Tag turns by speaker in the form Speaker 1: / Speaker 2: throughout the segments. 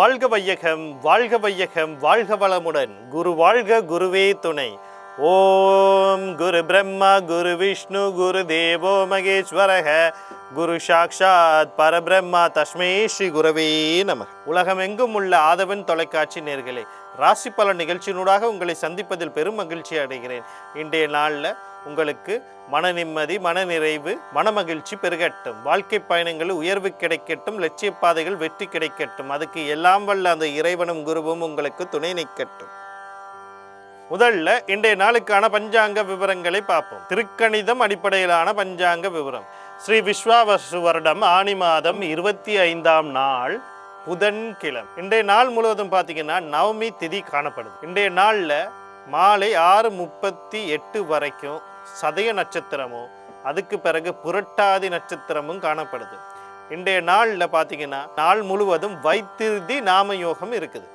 Speaker 1: வாழ்க வையகம் வாழ்க வையகம் வாழ்க வளமுடன். குரு வாழ்க குருவே துணை. ஓம் குரு பிரம்மா குரு விஷ்ணு குரு தேவோ மகேஸ்வரக. குரு சாக்ஷாத் பரபிரம்மா தஸ்மே ஸ்ரீ குரவே நம உலகமெங்கும் உள்ள ஆதவன் தொலைக்காட்சி நேர்களே ராசி பல நிகழ்ச்சியினூடாக உங்களை சந்திப்பதில் பெரும் மகிழ்ச்சி அடைகிறேன். இன்றைய நாளில் உங்களுக்கு மன நிம்மதி மன நிறைவு மனமகிழ்ச்சி பெருகட்டும். வாழ்க்கை பயணங்களில் உயர்வு கிடைக்கட்டும் லட்சிய பாதைகள் வெற்றி கிடைக்கட்டும். அதுக்கு எல்லாம் வல்ல அந்த இறைவனும் குருவும் உங்களுக்கு துணை நிற்கட்டும். முதல்ல இன்றைய நாளுக்கான பஞ்சாங்க விவரங்களை பார்ப்போம். திருக்கணிதம் அடிப்படையிலான பஞ்சாங்க விவரம். ஸ்ரீ விஸ்வாவசு வருடம் ஆனி மாதம் இருபத்தி ஐந்தாம் நாள். புதன்கிழமை. இன்றைய நாள் முழுவதும் பார்த்தீங்கன்னா நவமி திதி காணப்படுது. இன்றைய நாளில் மாலை ஆறு முப்பத்தி எட்டு வரைக்கும் சதய நட்சத்திரமும் அதுக்கு பிறகு புரட்டாதி நட்சத்திரமும் காணப்படுது. இன்றைய நாளில் பார்த்தீங்கன்னா நாள் முழுவதும் வைத்திருதி நாம யோகம் இருக்குது.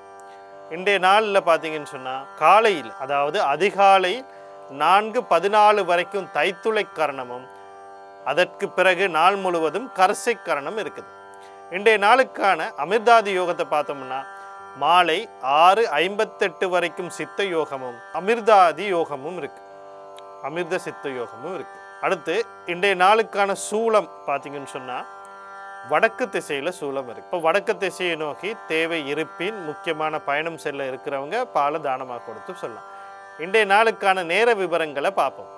Speaker 1: இன்றைய நாளில் பார்த்தீங்கன்னு சொன்னால் காலையில் அதாவது அதிகாலை நான்கு பதினாலு வரைக்கும் தைத்துளை கரணமும் அதற்கு பிறகு நாள் முழுவதும் கரசை கரணம் இருக்குது. இன்றைய நாளுக்கான அமிர்தாதி யோகத்தை பார்த்தோம்னா மாலை ஆறு ஐம்பத்தெட்டு வரைக்கும் சித்த யோகமும் அமிர்தாதி யோகமும் இருக்கு. அமிர்த சித்த யோகமும் இருக்கு. அடுத்து இன்றைய நாளுக்கான சூலம் பார்த்தீங்கன்னு சொன்னால் வடக்கு திசையில் சூலம் இருக்கு. இப்போ வடக்கு திசையை நோக்கி தேவை இருப்பின் முக்கியமான பயணம் செல்ல இருக்கிறவங்க பாலை தானமாக கொடுத்து சொல்லலாம். இன்றைய நாளுக்கான நேர விவரங்களை பார்ப்போம்.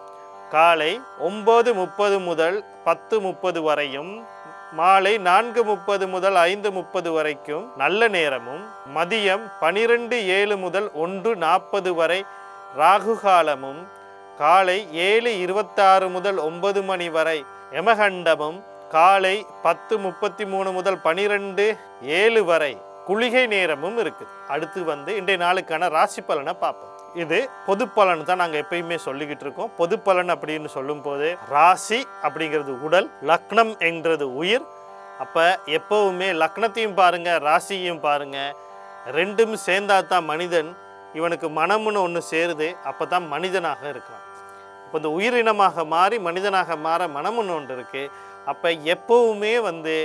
Speaker 1: காலை ஒம்பது முப்பது முதல் பத்து முப்பது வரையும் மாலை நான்கு முப்பது முதல் ஐந்து முப்பது வரைக்கும் நல்ல நேரமும் மதியம் பனிரெண்டு ஏழு முதல் ஒன்று நாற்பது வரை ராகு காலமும் காலை ஏழு இருபத்தாறு முதல் ஒன்பது மணி வரை யமகண்டமும் காலை பத்து முப்பத்தி மூணு முதல் பனிரெண்டு ஏழு வரை குளிகை நேரமும் இருக்குது. அடுத்து வந்து இன்றைய நாளுக்கான ராசி பலனை பார்ப்போம். இது பொது பலன் தான் நாங்கள் எப்பயுமே சொல்லிக்கிட்டு இருக்கோம். பொது பலன் அப்படின்னு சொல்லும்போது ராசி அப்படிங்கிறது உடல் லக்னம் என்றது உயிர். அப்போ எப்போவுமே லக்னத்தையும் பாருங்கள் ராசியையும் பாருங்கள் ரெண்டும் சேர்ந்தா தான் மனிதன் இவனுக்கு மனம்னு ஒன்று சேருது. அப்போ தான் மனிதனாக இருக்கிறான் இப்போ இந்த உயிரினமாக மாறி மனிதனாக மாற மனம்னு ஒன்று இருக்குது அப்போ எப்போவுமே வந்து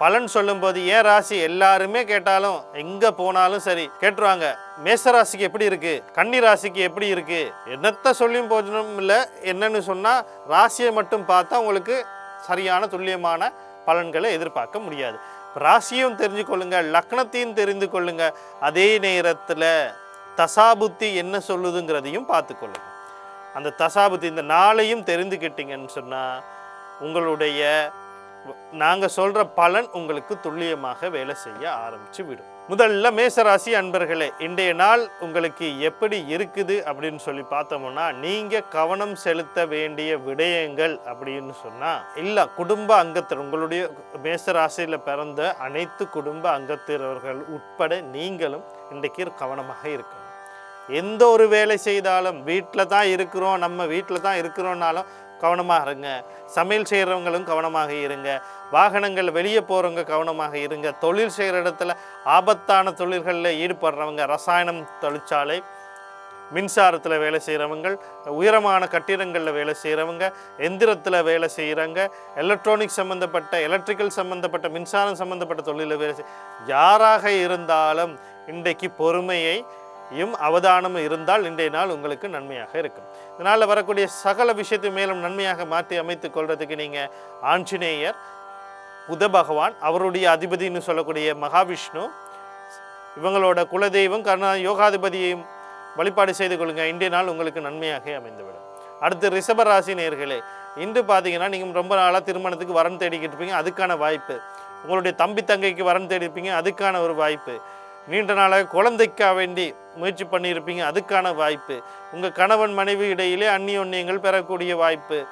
Speaker 1: பலன் சொல்லும்போது ஏன் ராசி எல்லாருமே கேட்டாலும் எங்கே போனாலும் சரி கேட்டுருவாங்க. மேச ராசிக்கு எப்படி இருக்கு? கன்னி ராசிக்கு எப்படி இருக்கு? என்னத்த சொல்லியும் போஜனும் இல்லை என்னன்னு சொன்னால் ராசியை மட்டும் பார்த்தா உங்களுக்கு சரியான துல்லியமான பலன்களை எதிர்பார்க்க முடியாது. ராசியும் தெரிஞ்சு கொள்ளுங்க லக்னத்தையும் தெரிந்து கொள்ளுங்க. அதே நேரத்தில் தசாபுத்தி என்ன சொல்லுதுங்கிறதையும் பார்த்துக்கொள்ளுங்க அந்த தசாபுத்தி இந்த நாளையும் தெரிந்துக்கிட்டீங்கன்னு சொன்னால் உங்களுடைய நாங்கள் சொல்கிற பலன் உங்களுக்கு துல்லியமாக வேலை செய்ய ஆரம்பித்து விடும். முதல்ல மேசராசி அன்பர்களே இன்றைய நாள் உங்களுக்கு எப்படி இருக்குது அப்படின்னு சொல்லி பார்த்தோம்னா நீங்கள் கவனம் செலுத்த வேண்டிய விடயங்கள் அப்படின்னு சொன்னால் இல்லை குடும்ப அங்கத்தினர் உங்களுடைய மேசராசியில் பிறந்த அனைத்து குடும்ப அங்கத்தினர்கள் உட்பட நீங்களும் இன்றைக்கு கவனமாக இருக்கணும். எந்த ஒரு வேலை செய்தாலும் வீட்டில் தான் இருக்கிறோம் நம்ம வீட்டில் தான் இருக்கிறோன்னாலும் கவனமாக இருங்க. சமையல் செய்கிறவங்களும் கவனமாக இருங்க. வாகனங்கள் வெளியே போகிறவங்க கவனமாக இருங்க. தொழில் செய்கிற இடத்துல ஆபத்தான தொழில்களில் ஈடுபடுறவங்க ரசாயனம் தொழிற்சாலை மின்சாரத்தில் வேலை செய்கிறவங்க உயரமான கட்டிடங்களில் வேலை செய்கிறவங்க எந்திரத்தில் வேலை செய்கிறவங்க எலக்ட்ரானிக் சம்மந்தப்பட்ட எலக்ட்ரிக்கல் சம்மந்தப்பட்ட மின்சாரம் சம்மந்தப்பட்ட தொழிலில் வேலை செய் யாராக இருந்தாலும் இன்றைக்கு பொறுமையை யும் அவதானமும் இருந்தால் இன்றைய நாள் உங்களுக்கு நன்மையாக இருக்கும். இதனால் வரக்கூடிய சகல விஷயத்தை மேலும் நன்மையாக மாற்றி அமைத்துக் கொள்றதுக்கு நீங்கள் ஆஞ்சநேயர் புத பகவான் அவருடைய அதிபதினு சொல்லக்கூடிய மகாவிஷ்ணு இவங்களோட குலதெய்வம் கருணா யோகாதிபதியையும் வழிபாடு செய்து கொள்ளுங்கள் இன்றைய நாள் உங்களுக்கு நன்மையாக அமைந்துவிடும். அடுத்து ரிஷபராசி நேர்களே இன்று பார்த்தீங்கன்னா நீங்கள் ரொம்ப நாளாக திருமணத்துக்கு வரன் தேடிக்கிட்டு இருப்பீங்க. அதுக்கான வாய்ப்பு. உங்களுடைய தம்பி தங்கைக்கு வரன் தேடிப்பீங்க அதுக்கான ஒரு வாய்ப்பு. நீண்ட நாளாக குழந்தைக்காக வேண்டி முயற்சி பண்ணியிருப்பீங்க. அதுக்கான வாய்ப்பு. உங்கள் கணவன் மனைவி இடையிலே அந்நியோன்யங்கள் பெறக்கூடிய வாய்ப்பு.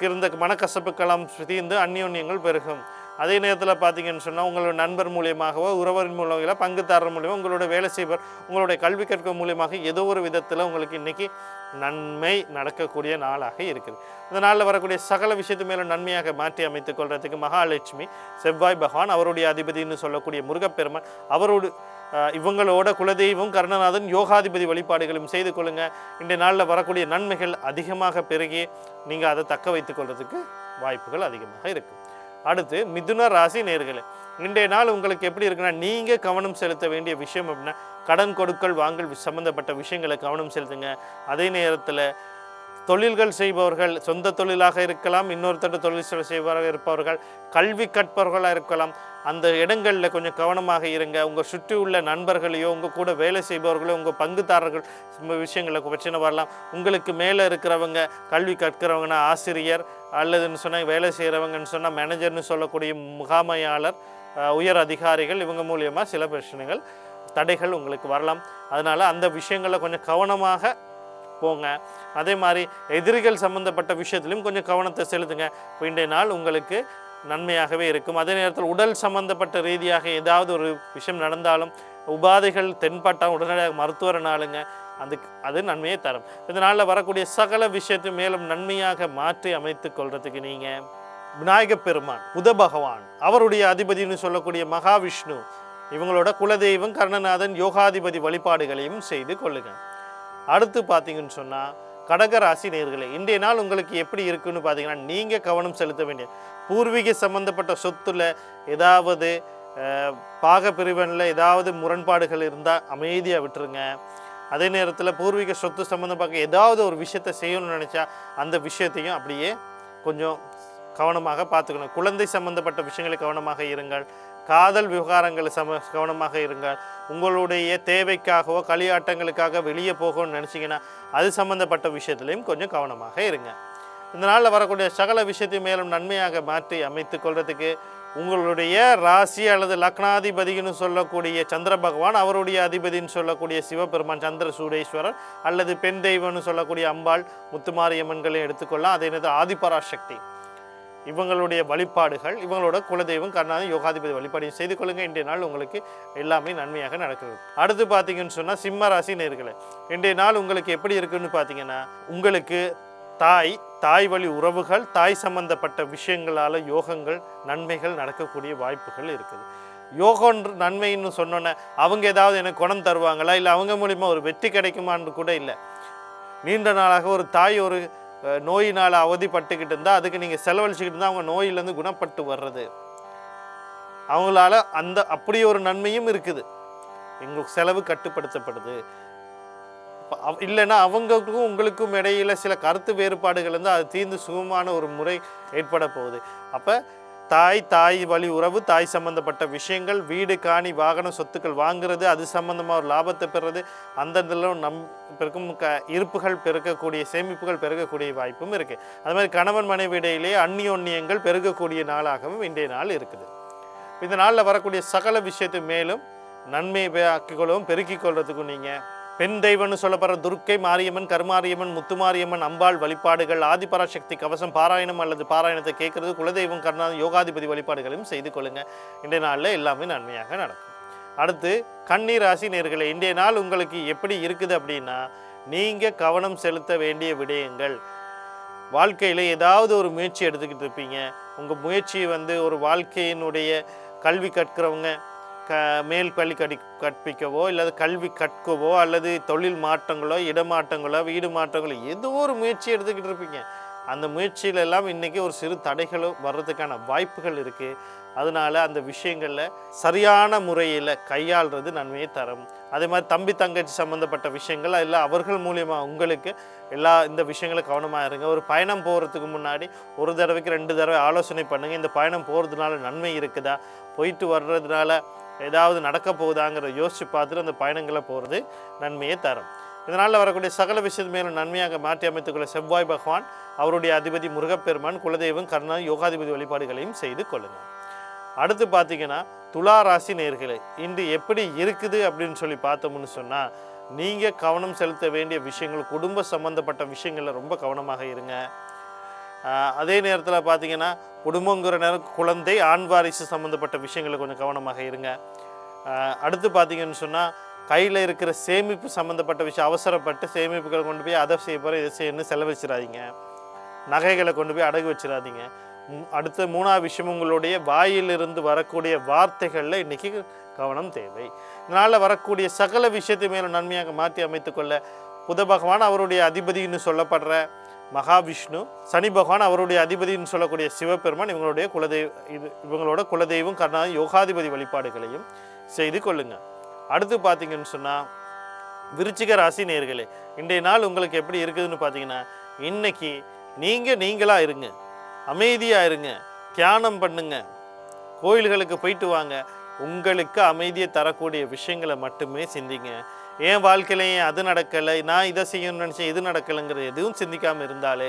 Speaker 1: இருந்த மனக்கசப்புக்கெல்லாம் தீர்ந்து அந்நியோன்யங்கள் பெருகும். அதே நேரத்தில் பார்த்தீங்கன்னு சொன்னால் உங்களோட நண்பர் மூலியமாகவோ உறவரின் மூலமாக பங்குதாரர் மூலியமாக உங்களோட வேலை செய்வர் உங்களுடைய கல்வி கற்க மூலியமாக ஏதோ ஒரு விதத்தில் உங்களுக்கு இன்றைக்கி நன்மை நடக்கக்கூடிய நாளாக இருக்குது. இந்த நாளில் வரக்கூடிய சகல விஷயத்து மேலும் நன்மையாக மாற்றி அமைத்துக் கொள்றதுக்கு மகாலட்சுமி செவ்வாய் பகவான் அவருடைய அதிபதினு சொல்லக்கூடிய முருகப்பெருமான் அவரோடு இவங்களோட குலதெய்வம் கருணநாதன் யோகாதிபதி வழிபாடுகளும் செய்து கொள்ளுங்கள் இன்றைய நாளில் வரக்கூடிய நன்மைகள் அதிகமாக பெருகி நீங்கள் அதை தக்க வைத்துக் கொள்வதுக்கு வாய்ப்புகள் அதிகமாக இருக்குது அடுத்து மிதுன ராசி நேர்களே இன்றைய நாள் உங்களுக்கு எப்படி இருக்குன்னா நீங்கள் கவனம் செலுத்த வேண்டிய விஷயம் அப்படின்னா கடன் கொடுக்கல் வாங்கல் சம்மந்தப்பட்ட விஷயங்களை கவனம் செலுத்துங்க. அதே நேரத்தில் தொழில்கள் செய்பவர்கள் சொந்த தொழிலாக இருக்கலாம் இன்னொருத்தர் தொழில் செய்பவராக இருப்பவர்கள் கல்வி கற்பவர்களாக இருக்கலாம். அந்த இடங்களில் கொஞ்சம் கவனமாக இருங்க. உங்கள் சுற்றி உள்ள நண்பர்களையோ உங்கள் கூட வேலை செய்பவர்களோ உங்கள் பங்குதாரர்கள் விஷயங்களை பிரச்சனை வரலாம். உங்களுக்கு மேலே இருக்கிறவங்க கல்வி கற்கிறவங்கன்னா ஆசிரியர் அல்லதுன்னு சொன்னால் வேலை செய்கிறவங்கன்னு சொன்னால் மேனேஜர்னு சொல்லக்கூடிய முகாமையாளர் உயர் அதிகாரிகள் இவங்க மூலியமாக சில பிரச்சனைகள் தடைகள் உங்களுக்கு வரலாம். அதனால் அந்த விஷயங்களில் கொஞ்சம் கவனமாக போங்க அதே மாதிரி எதிரிகள் சம்பந்தப்பட்ட விஷயத்திலும் கொஞ்சம் கவனத்தை செலுத்துங்க. இப்போ இன்றைய நாள் உங்களுக்கு நன்மையாகவே இருக்கும். அதே நேரத்தில் உடல் சம்பந்தப்பட்ட ரீதியாக ஏதாவது ஒரு விஷயம் நடந்தாலும் உபாதைகள் தென்பட்டால் உடனடியாக மருத்துவரை நாளுங்க. அதுக்கு அது நன்மையை தரும். இதனால் வரக்கூடிய சகல விஷயத்தையும் மேலும் நன்மையாக மாற்றி அமைத்து கொள்றதுக்கு நீங்கள் விநாயகப் பெருமான் புத பகவான் அவருடைய அதிபதினு சொல்லக்கூடிய மகாவிஷ்ணு இவங்களோட குலதெய்வம் கர்ணநாதன் யோகாதிபதி வழிபாடுகளையும் செய்து கொள்ளுங்கள் அடுத்து பார்த்தீங்கன்னு சொன்னால் கடகராசி நேர்களே இன்றைய நாள் உங்களுக்கு எப்படி இருக்குன்னு பார்த்தீங்கன்னா நீங்கள் கவனம் செலுத்த வேண்டிய பூர்வீக சம்மந்தப்பட்ட சொத்துல ஏதாவது பாக பிரிவனில் ஏதாவது முரண்பாடுகள் இருந்தால் அமைதியாக விட்டுருங்க. அதே நேரத்தில் பூர்வீக சொத்து சம்மந்தமாக ஏதாவது ஒரு விஷயத்தை செய்யணும்னு நினச்சா அந்த விஷயத்தையும் அப்படியே கொஞ்சம் கவனமாக பார்த்துக்கணும். குழந்தை சம்மந்தப்பட்ட விஷயங்களை கவனமாக இருங்கள். காதல் விவகாரங்கள் சம கவனமாக இருங்கள். உங்களுடைய தேவைக்காகவோ களியாட்டங்களுக்காக வெளியே போகணும்னு நினச்சிங்கன்னா அது சம்மந்தப்பட்ட விஷயத்துலையும் கொஞ்சம் கவனமாக இருங்க. இந்த நாளில் வரக்கூடிய சகல விஷயத்தையும் மேலும் நன்மையாக மாற்றி அமைத்து கொள்வதுக்கு உங்களுடைய ராசி அல்லது லக்னாதிபதினு சொல்லக்கூடிய சந்திர பகவான் அவருடைய அதிபதின்னு சொல்லக்கூடிய சிவபெருமான் சந்திர சூடேஸ்வரர் அல்லது பெண் தெய்வம்னு சொல்லக்கூடிய அம்பாள் முத்துமாரியம்மன்களை எடுத்துக்கொள்ளலாம். அதே நேரத்தில் ஆதிபராசக்தி. இவங்களுடைய வழிபாடுகள் இவங்களோட குலதெய்வம் கர்நாடக யோகாதிபதி வழிபாடையும் செய்து கொள்ளுங்கள் இன்றைய நாள் உங்களுக்கு எல்லாமே நன்மையாக நடக்குது அடுத்து பார்த்தீங்கன்னு சொன்னால் சிம்ம ராசி நேர்களை இன்றைய நாள் உங்களுக்கு எப்படி இருக்குன்னு பார்த்தீங்கன்னா உங்களுக்கு தாய் தாய் வழி உறவுகள் தாய் சம்பந்தப்பட்ட விஷயங்களால் யோகங்கள் நன்மைகள் நடக்கக்கூடிய வாய்ப்புகள் இருக்குது. யோகன்ற நன்மைன்னு சொன்னோன்னே அவங்க ஏதாவது எனக்கு குணம் தருவாங்களா? இல்லை அவங்க மூலிமா ஒரு வெற்றி கிடைக்குமான்னு கூட இல்லை. நீண்ட நாளாக ஒரு தாய் ஒரு நோயினால் அவதிப்பட்டுக்கிட்டு இருந்தால் அதுக்கு நீங்கள் செலவழிச்சுக்கிட்டு இருந்தால் அவங்க நோயிலேருந்து குணப்பட்டு வர்றது. அவங்களால அந்த அப்படி ஒரு நன்மையும் இருக்குது. எங்களுக்கு செலவு கட்டுப்படுத்தப்படுது. இல்லைன்னா அவங்களுக்கும் உங்களுக்கும் இடையில சில கருத்து வேறுபாடுகள் இருந்தால் அது தீர்ந்து சுகமான ஒரு முறை ஏற்பட போகுது. அப்போ தாய் தாய் வழி உறவு தாய் சம்பந்தப்பட்ட விஷயங்கள் வீடு காணி வாகனம் சொத்துக்கள் வாங்குறது அது சம்பந்தமாக ஒரு லாபத்தை பெறுறது அந்த இதில் நம் பெருக்கும் க இருப்புகள் பெருக்கக்கூடிய சேமிப்புகள் பெருகக்கூடிய வாய்ப்பும் இருக்குது அது மாதிரி கணவன் மனைவி இடையிலே அந்நியோன்னியங்கள் பெருகக்கூடிய நாளாகவும் இன்றைய நாள் இருக்குது. இந்த நாளில் வரக்கூடிய சகல விஷயத்தை மேலும் நன்மை ஆக்கிக்கொள்ளவும் பெருக்கிக் கொள்றதுக்கும் நீங்கள் பெண் தெய்வம்னு சொல்லப்படுற துர்க்கை மாரியம்மன் கருமாரியம்மன் முத்துமாரியம்மன் அம்பாள் வழிபாடுகள் ஆதிபராசக்தி கவசம் பாராயணம் அல்லது பாராயணத்தை கேட்கறது குலதெய்வம் கர்நாடக யோகாதிபதி வழிபாடுகளையும் செய்து கொள்ளுங்கள் இன்றைய நாளில் எல்லாமே நன்மையாக நடக்கும். அடுத்து கன்னி ராசி நேர்களை இன்றைய நாள் உங்களுக்கு எப்படி இருக்குது அப்படின்னா நீங்கள் கவனம் செலுத்த வேண்டிய விடயங்கள். வாழ்க்கையில் ஏதாவது ஒரு முயற்சி எடுத்துக்கிட்டு இருப்பீங்க. உங்கள் முயற்சி வந்து ஒரு வாழ்க்கையினுடைய கல்வி கற்கிறவங்க க மேல் பள்ளி கடி கற்பிக்கவோ இல்லது கல்வி கற்கவோ அல்லது தொழில் மாற்றங்களோ இடமாற்றங்களோ வீடு மாற்றங்களோ ஏதோ ஒரு முயற்சி எடுத்துக்கிட்டு இருப்பீங்க. அந்த முயற்சியிலெல்லாம் இன்றைக்கி ஒரு சிறு தடைகளும் வர்றதுக்கான வாய்ப்புகள் இருக்குது அதனால அந்த விஷயங்களில் சரியான முறையில் கையாள்றது நன்மையை தரும். அதே மாதிரி தம்பி தங்கச்சி சம்மந்தப்பட்ட விஷயங்கள் அதில் அவர்கள் மூலியமாக உங்களுக்கு எல்லா இந்த விஷயங்களும் கவனமாக இருங்க. ஒரு பயணம் போகிறதுக்கு முன்னாடி ஒரு தடவைக்கு ரெண்டு தடவை ஆலோசனை பண்ணுங்கள் இந்த பயணம் போகிறதுனால நன்மை இருக்குதா? போயிட்டு வர்றதுனால ஏதாவது நடக்க போகுதாங்கிற யோசித்து பார்த்துட்டு அந்த பயணங்களை போகிறது நன்மையை தரும். இதனால் வரக்கூடிய சகல விஷயத்து மேலும் நன்மையாக மாற்றி அமைத்துக்கொள்ள செவ்வாய் பகவான் அவருடைய அதிபதி முருகப்பெருமான் குலதெய்வம் கர்ணா யோகாதிபதி வழிபாடுகளையும் செய்து கொள்ளுங்கள் அடுத்து பார்த்தீங்கன்னா துலா ராசி நேர்களை இன்று எப்படி இருக்குது அப்படின்னு சொல்லி பார்த்தோம்னு சொன்னால் நீங்கள் கவனம் செலுத்த வேண்டிய விஷயங்கள் குடும்ப சம்பந்தப்பட்ட விஷயங்களில் ரொம்ப கவனமாக இருங்க. அதே நேரத்தில் பார்த்தீங்கன்னா குடும்பங்கிற நேரம் குழந்தை ஆண் வாரிசு சம்மந்தப்பட்ட விஷயங்களில் கொஞ்சம் கவனமாக இருங்க. அடுத்து பார்த்தீங்கன்னு சொன்னால் கையில் இருக்கிற சேமிப்பு சம்மந்தப்பட்ட விஷயம் அவசரப்பட்டு சேமிப்புகளை கொண்டு போய் அதை செய்ய போகிற இதை செய்யணும்னு செலவழிச்சிடாதீங்க. நகைகளை கொண்டு போய் அடகு வச்சிடாதீங்க. அடுத்த மூணாவது விஷயம் உங்களுடைய வாயிலிருந்து வரக்கூடிய வார்த்தைகளில் இன்றைக்கி கவனம் தேவை. இதனால் வரக்கூடிய சகல விஷயத்தை மேலும் நன்மையாக மாற்றி அமைத்துக்கொள்ள புத பகவான் அவருடைய அதிபதின்னு சொல்லப்படுற மகாவிஷ்ணு சனி பகவான் அவருடைய அதிபதின்னு சொல்லக்கூடிய சிவபெருமான் இவங்களுடைய குலதெய்வ இது இவங்களோட குலதெய்வம் கர்நாடக யோகாதிபதி வழிபாடுகளையும் செய்து கொள்ளுங்கள் அடுத்து பார்த்தீங்கன்னு சொன்னால் விருச்சிக ராசி நேர்களே இன்றைய நாள் உங்களுக்கு எப்படி இருக்குதுன்னு பார்த்தீங்கன்னா இன்னைக்கு நீங்கள் நீங்களாக இருங்க அமைதியாக இருங்க தியானம் பண்ணுங்க கோயில்களுக்கு போயிட்டு வாங்க உங்களுக்கு அமைதியை தரக்கூடிய விஷயங்களை மட்டுமே சிந்திங்க. என் வாழ்க்கையில ஏன் அது நடக்கலை? நான் இதை செய்யணும்னு நினச்சேன் இது நடக்கலைங்கிறது எதுவும் சிந்திக்காமல் இருந்தாலே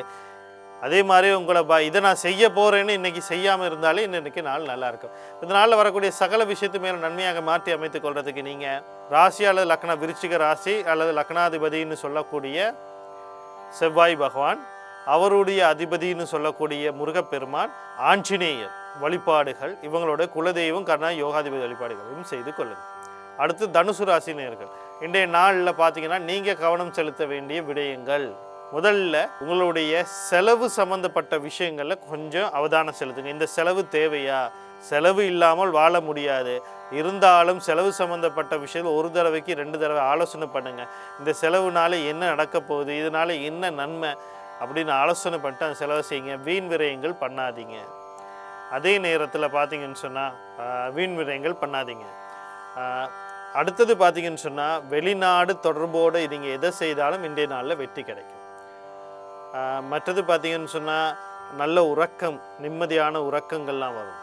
Speaker 1: அதே மாதிரி உங்களை பா இதை நான் செய்ய போகிறேன்னு இன்றைக்கி செய்யாமல் இருந்தாலே இன்னைக்கு நாள் நல்லாயிருக்கும் இந்த நாளில் வரக்கூடிய சகல விஷயத்து மேலே நன்மையாக மாற்றி அமைத்து கொள்கிறதுக்கு நீங்கள் ராசி அல்லது லக்னா விருச்சிக ராசி அல்லது லக்னாதிபதின்னு சொல்லக்கூடிய செவ்வாய் பகவான் அவருடைய அதிபதின்னு சொல்லக்கூடிய முருகப்பெருமான் ஆஞ்சநேயர் வழிபாடுகள் இவங்களோட குலதெய்வம் கர்ணா யோகாதிபதி வழிபாடுகளையும் செய்து கொள்ளுங்கள். அடுத்து தனுசு ராசினியர்கள். இன்றைய நாளில் பார்த்தீங்கன்னா நீங்கள் கவனம் செலுத்த வேண்டிய விடயங்கள். முதல்ல உங்களுடைய செலவு சம்பந்தப்பட்ட விஷயங்களில் கொஞ்சம் அவதானம் செலுத்துங்க. இந்த செலவு தேவையா? செலவு இல்லாமல் வாழ முடியாது. இருந்தாலும் செலவு சம்பந்தப்பட்ட விஷயம் ஒரு தடவைக்கு ரெண்டு தடவை ஆலோசனை பண்ணுங்கள் இந்த செலவுனால என்ன நடக்க போகுது? இதனால என்ன நன்மை? அப்படின்னு ஆலோசனை பண்ணிட்டு அந்த செலவை செய்யுங்க. வீண் விரயங்கள் பண்ணாதீங்க. அதே நேரத்தில் பார்த்தீங்கன்னு சொன்னால் வீண் விரயங்கள் பண்ணாதீங்க. அடுத்தது பார்த்தீங்கன்னு சொன்னால் வெளிநாடு தொடர்போடு நீங்கள் எதை செய்தாலும் இன்றைய நாளில் வெற்றி கிடைக்கும். ஆஹ், மற்றது பார்த்தீங்கன்னு சொன்னால் நல்ல உறக்கம் நிம்மதியான உறக்கங்கள்லாம் வரும்.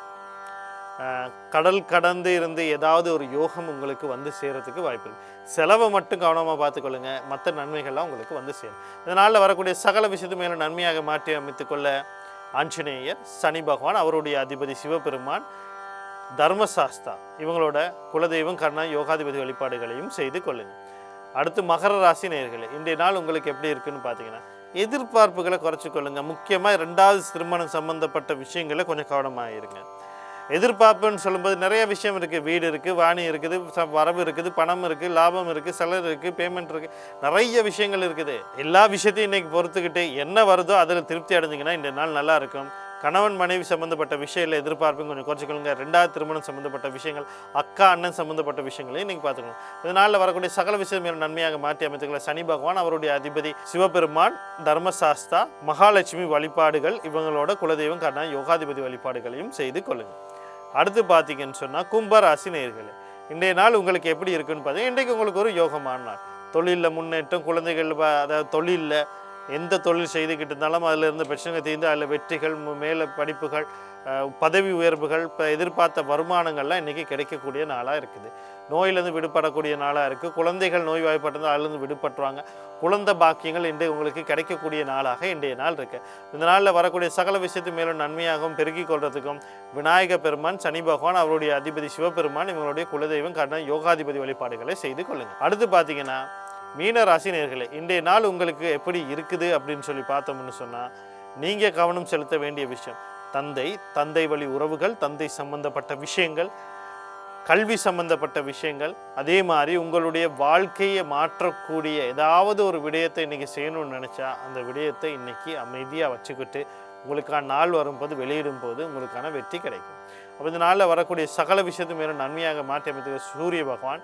Speaker 1: ஆஹ், கடல் கடந்து இருந்து ஏதாவது ஒரு யோகம் உங்களுக்கு வந்து சேரத்துக்கு வாய்ப்பு இருக்கு. செலவை மட்டும் கவனமாக பார்த்துக்கொள்ளுங்க. மற்ற நன்மைகள்லாம் உங்களுக்கு வந்து சேரும். இதனால் வரக்கூடிய சகல விஷயத்து மேலும் நன்மையாக மாற்றி அமைத்துக்கொள்ள ஆஞ்சநேயர் சனி பகவான் அவருடைய அதிபதி சிவபெருமான் தர்மசாஸ்தா. இவங்களோட குலதெய்வம் கர்ணா யோகாதிபதி வழிபாடுகளையும் செய்து கொள்ளுங்கள் அடுத்து மகர ராசி நேர்களே இன்றைய நாள் உங்களுக்கு எப்படி இருக்குன்னு பார்த்தீங்கன்னா எதிர்பார்ப்புகளை குறைச்சி கொள்ளுங்கள் முக்கியமாக ரெண்டாவது திருமணம் சம்மந்தப்பட்ட விஷயங்களை கொஞ்சம் கவனமாக இருங்க. எதிர்பார்ப்புன்னு சொல்லும்போது நிறைய விஷயம் இருக்குது வீடு இருக்குது வாணி இருக்குது ச- வரவு இருக்குது பணம் இருக்குது லாபம் இருக்குது செலவு இருக்குது பேமெண்ட் இருக்குது நிறைய விஷயங்கள் இருக்குது. எல்லா விஷயத்தையும் இன்றைக்கி பொறுத்துக்கிட்டு என்ன வருதோ அதில் திருப்தி அடைஞ்சிங்கன்னா இந்த நாள் நல்லா இருக்கும். கணவன் மனைவி சம்மந்தப்பட்ட விஷயத்தில் எதிர்பார்ப்பையும் கொஞ்சம் குறைச்சிக்கொள்ளுங்க. ரெண்டாவது திருமணம் சம்மந்தப்பட்ட விஷயங்கள் அக்கா அண்ணன் சம்மந்தப்பட்ட விஷயங்களையும் நீங்கள் பார்த்துக்கணும். இதனால் வரக்கூடிய சகல விஷயம் நன்மையாக மாற்றி அமைத்துக்கலாம் சனி பகவான் அவருடைய அதிபதி சிவபெருமான் தர்மசாஸ்தா மகாலட்சுமி வழிபாடுகள் இவங்களோட குலதெய்வம் கர்ணா யோகாதிபதி வழிபாடுகளையும் செய்து கொள்ளுங்கள் அடுத்து பார்த்தீங்கன்னு சொன்னால் கும்பராசி நேர்களே இன்றைய நாள் உங்களுக்கு எப்படி இருக்குன்னு பார்த்தீங்கன்னா இன்றைக்கு உங்களுக்கு ஒரு யோகமான நாள். தொழிலில் முன்னேற்றம் குழந்தைகள் அதாவது தொழிலில் எந்த தொழில் செய்துக்கிட்டு இருந்தாலும் அதில் இருந்து பிரச்சனை தீர்ந்து அதில் வெற்றிகள் மேலே படிப்புகள் பதவி உயர்வுகள் இப்போ எதிர்பார்த்த வருமானங்கள்லாம் இன்றைக்கி கிடைக்கக்கூடிய நாளாக இருக்குது. நோயிலேருந்து விடுபடக்கூடிய நாளாக இருக்குது குழந்தைகள் நோய்வாய்ப்பட்டிருந்தால் அதிலிருந்து விடுபட்டுருவாங்க. குழந்தை பாக்கியங்கள் இன்று உங்களுக்கு கிடைக்கக்கூடிய நாளாக இன்றைய நாள் இருக்குது இந்த நாளில் வரக்கூடிய சகல விஷயத்து மேலும் நன்மையாகவும் பெருக்கிக் கொள்றதுக்கும் விநாயக பெருமான் சனி பகவான் அவருடைய அதிபதி சிவபெருமான் இவங்களுடைய குலதெய்வம் கர்ண யோகாதிபதி வழிபாடுகளை செய்து கொள்ளுங்கள். அடுத்து பார்த்தீங்கன்னா மீன ராசினியர்களே இன்றைய நாள் உங்களுக்கு எப்படி இருக்குது அப்படின்னு சொல்லி பார்த்தோம்னு சொன்னால் நீங்கள் கவனம் செலுத்த வேண்டிய விஷயம். தந்தை தந்தை வழி உறவுகள் தந்தை சம்பந்தப்பட்ட விஷயங்கள் கல்வி சம்பந்தப்பட்ட விஷயங்கள் அதே மாதிரி உங்களுடைய வாழ்க்கையை மாற்றக்கூடிய ஏதாவது ஒரு விடயத்தை இன்னைக்கு செய்யணும்னு நினச்சா அந்த விடயத்தை இன்னைக்கு அமைதியாக வச்சுக்கிட்டு உங்களுக்கான நாள் வரும்போது வெளியிடும் போது உங்களுக்கான வெற்றி கிடைக்கும். அப்போ இந்த நாளில் வரக்கூடிய சகல விஷயத்தையும் மேலும் நன்மையாக மாற்றி அமைத்துக்கிற சூரிய பகவான்.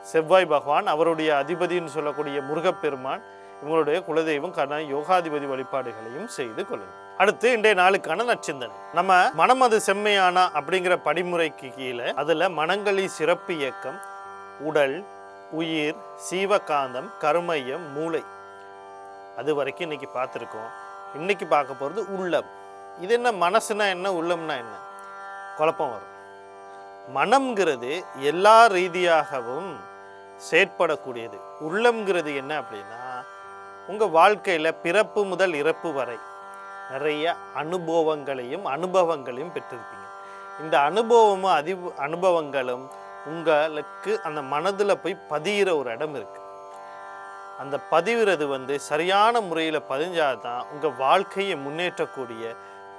Speaker 1: செவ்வாய் பகவான் அவருடைய அதிபதின்னு சொல்லக்கூடிய முருகப்பெருமான் இவங்களுடைய குலதெய்வம் கண யோகாதிபதி வழிபாடுகளையும் செய்து கொள்ளுங்கள் அடுத்து இன்றைய நாளுக்கான நச்சிந்தனை நம்ம மனம் அது செம்மையானா அப்படிங்கிற படிமுறைக்கு கீழே அதுல மனங்களி சிறப்பு இயக்கம் உடல் உயிர் சீவகாந்தம் கருமையம் மூளை. அது வரைக்கும் இன்னைக்கு பார்த்துருக்கோம். இன்னைக்கு பார்க்க போகிறது உள்ளம். இது என்ன மனசுனா என்ன உள்ளம்னா என்ன? குழப்பம் வரும். மனம்ங்கிறது எல்லா ரீதியாகவும் செயற்படக்கூடியது. உள்ளம்ங்கிறது என்ன அப்படின்னா உங்கள் வாழ்க்கையில் பிறப்பு முதல் இறப்பு வரை நிறைய அனுபவங்களையும் அனுபவங்களையும் பெற்றிருப்பீங்க. இந்த அனுபவமும் அதி அனுபவங்களும் உங்களுக்கு அந்த மனதில் போய் பதிகிற ஒரு இடம் இருக்குது அந்த பதிவுறது வந்து சரியான முறையில் பதிஞ்சாதான் உங்கள் வாழ்க்கையை முன்னேற்றக்கூடிய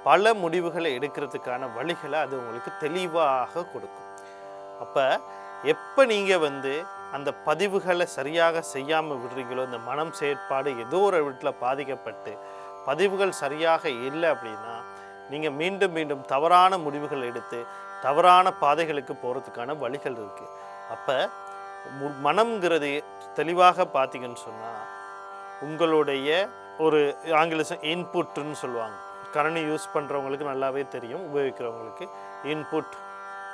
Speaker 1: பல முடிவுகளை எடுக்கிறதுக்கான வழிகளை அது உங்களுக்கு தெளிவாக கொடுக்கும். அப்போ எப்போ நீங்கள் வந்து அந்த பதிவுகளை சரியாக செய்யாமல் விடுறீங்களோ இந்த மனம் செயற்பாடு ஏதோ ஒரு வீட்டில் பாதிக்கப்பட்டு பதிவுகள் சரியாக இல்லை அப்படின்னா நீங்கள் மீண்டும் மீண்டும் தவறான முடிவுகள் எடுத்து தவறான பாதைகளுக்கு போகிறதுக்கான வழிகள் இருக்குது அப்போ மனம்ங்கிறது தெளிவாக பார்த்தீங்கன்னு சொன்னால் உங்களுடைய ஒரு ஆங்கிலம் இன்புட்டுன்னு சொல்லுவாங்க. கரணி யூஸ் பண்ணுறவங்களுக்கு நல்லாவே தெரியும் உபயோகிக்கிறவங்களுக்கு input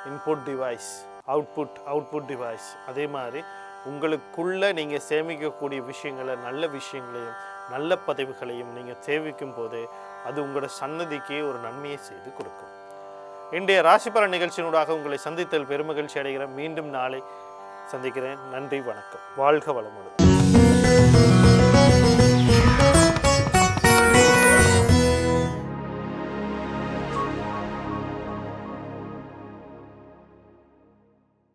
Speaker 1: input device. Output output device அதே மாதிரி உங்களுக்குள்ளே நீங்கள் சேமிக்கக்கூடிய விஷயங்களை நல்ல விஷயங்களையும் நல்ல பதிவுகளையும் நீங்கள் சேமிக்கும் போது அது உங்களோட சன்னதிக்கு ஒரு நன்மையை செய்து கொடுக்கும். இன்றைய ராசிபலன் நிகழ்ச்சியினூடாக உங்களை சந்தித்தல் பெருமகிழ்ச்சி அடைகிறேன். மீண்டும் நாளை சந்திக்கிறேன். நன்றி வணக்கம். வாழ்க வளமுடன்.